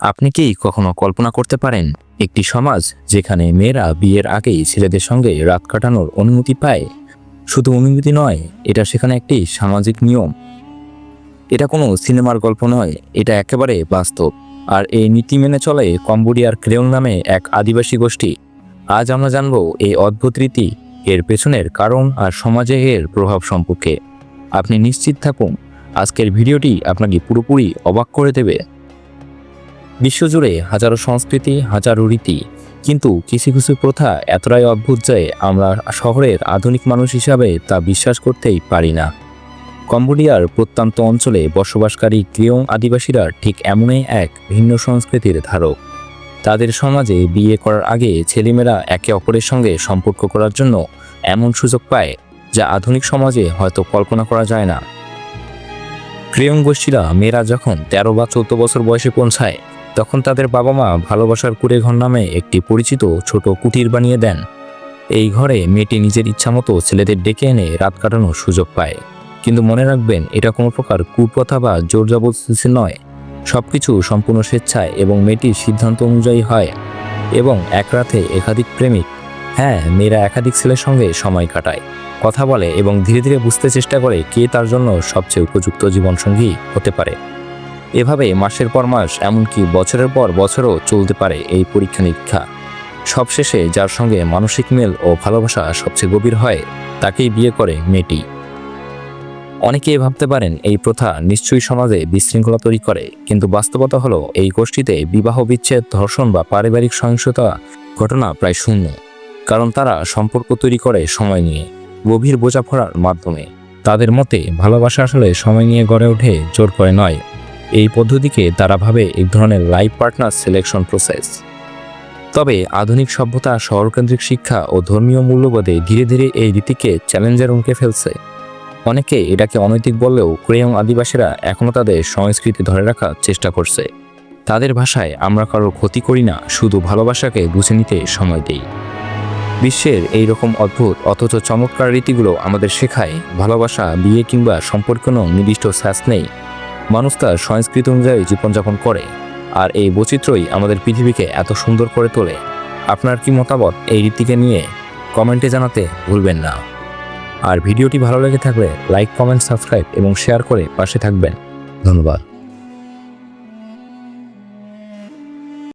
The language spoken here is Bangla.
আপনি কি কখনো কল্পনা করতে পারেন, একটি সমাজ যেখানে মেয়েরা বিয়ের আগেই ছেলেদের সঙ্গে রাত কাটানোর অনুমতি পায়? শুধু অনুমতি নয়, এটা সেখানে একটি সামাজিক নিয়ম। এটা কোনো সিনেমার গল্প নয়, এটা একেবারে বাস্তব। আর এই নীতি মেনে চলে কম্বোডিয়ার ক্রেয়ং নামে এক আদিবাসী গোষ্ঠী। আজ আমরা জানব এই অদ্ভুত রীতি, এর পেছনের কারণ আর সমাজে এর প্রভাব সম্পর্কে। আপনি নিশ্চিত থাকুন, আজকের ভিডিওটি আপনাকে পুরোপুরি অবাক করে দেবে। বিশ্বজুড়ে হাজারো সংস্কৃতি, হাজারো রীতি, কিন্তু কিছু কিছু প্রথা এতটাই অদ্ভুত যে আমরা শহরের আধুনিক মানুষ হিসাবে তা বিশ্বাস করতেই পারি না। কম্বোডিয়ার প্রত্যন্ত অঞ্চলে বসবাসকারী ক্রিয়ং আদিবাসীরা ঠিক এমনই এক ভিন্ন সংস্কৃতির ধারক। তাদের সমাজে বিয়ে করার আগে ছেলেমেয়েরা একে অপরের সঙ্গে সম্পর্ক করার জন্য এমন সুযোগ পায় যা আধুনিক সমাজে হয়তো কল্পনা করা যায় না। ক্রিয়ং গোষ্ঠীরা মেয়েরা যখন তেরো বা চোদ্দ বছর বয়সে পৌঁছায় তখন তাদের বাবা মা ভালোবাসার কুড়ে ঘর নামে একটি পরিচিত ছোট কুটির বানিয়ে দেন। এই ঘরে মেয়েটি নিজের ইচ্ছামতো ছেলেদের ডেকে এনে রাত কাটানোর সুযোগ পায়। কিন্তু মনে রাখবেন, এটা কোনো প্রকার কুপ্রথা বা জোর জবরদস্তি নয়। সব কিছু সম্পূর্ণ স্বেচ্ছায় এবং মেয়েটির সিদ্ধান্ত অনুযায়ী হয় এবং এক রাতে একাধিক প্রেমিক হ্যাঁ মেয়েরা একাধিক ছেলের সঙ্গে সময় কাটায়, কথা বলে এবং ধীরে ধীরে বুঝতে চেষ্টা করে কে তার জন্য সবচেয়ে উপযুক্ত জীবনসঙ্গী হতে পারে। এভাবে মাসের পর মাস, এমনকি বছরের পর বছরও চলতে পারে এই পরীক্ষা নিরীক্ষা। সবশেষে যার সঙ্গে মানসিক মেল ও ভালোবাসা সবচেয়ে গভীর হয়, তাকেই বিয়ে করে মেয়েটি। অনেকেই ভাবতে পারেন এই প্রথা নিশ্চয়ই সমাজে বিশৃঙ্খলা তৈরি করে, কিন্তু বাস্তবতা হলো এই গোষ্ঠীতে বিবাহ বিচ্ছেদ, ধর্ষণ বা পারিবারিক সহিংসতা ঘটনা প্রায় শূন্য, কারণ তারা সম্পর্ক তৈরি করে সময় নিয়ে, গভীর বোঝাপড়ার মাধ্যমে। তাদের মতে ভালোবাসা আসলে সময় নিয়ে গড়ে ওঠে, জোর করে নয়। এই পদ্ধতিকে তারা ভাবে এক ধরনের লাইফ পার্টনার সিলেকশন প্রসেস তবে আধুনিক সভ্যতা, শহরকেন্দ্রিক শিক্ষা ও ধর্মীয় মূল্যবোধে ধীরে ধীরে এই রীতিকে চ্যালেঞ্জের মুখে ফেলছে। অনেকে এটাকে অনৈতিক বললেও ক্রেয়ং আদিবাসীরা এখনও তাদের সংস্কৃতি ধরে রাখার চেষ্টা করছে। তাদের ভাষায় আমরা কারোর ক্ষতি করি না, শুধু ভালোবাসাকে বুঝে নিতে সময় দেই। বিশ্বের এই রকম অদ্ভুত, অথচ চমৎকার রীতিগুলো আমাদের শেখায়, ভালোবাসা, বিয়ে কিংবা সম্পর্ক কোনো নির্দিষ্ট শ্বাস নেই। মানুষ তার সংস্কৃত অনুযায়ী জীবনযাপন করে, আর এই বৈচিত্র্যই আমাদের পৃথিবীকে এত সুন্দর করে তোলে। আপনার কি মতামত এই রীতিকে নিয়ে? কমেন্টে জানাতে ভুলবেন না। আর ভিডিওটি ভালো লেগে থাকলে লাইক, কমেন্ট, সাবস্ক্রাইব এবং শেয়ার করে পাশে থাকবেন। ধন্যবাদ।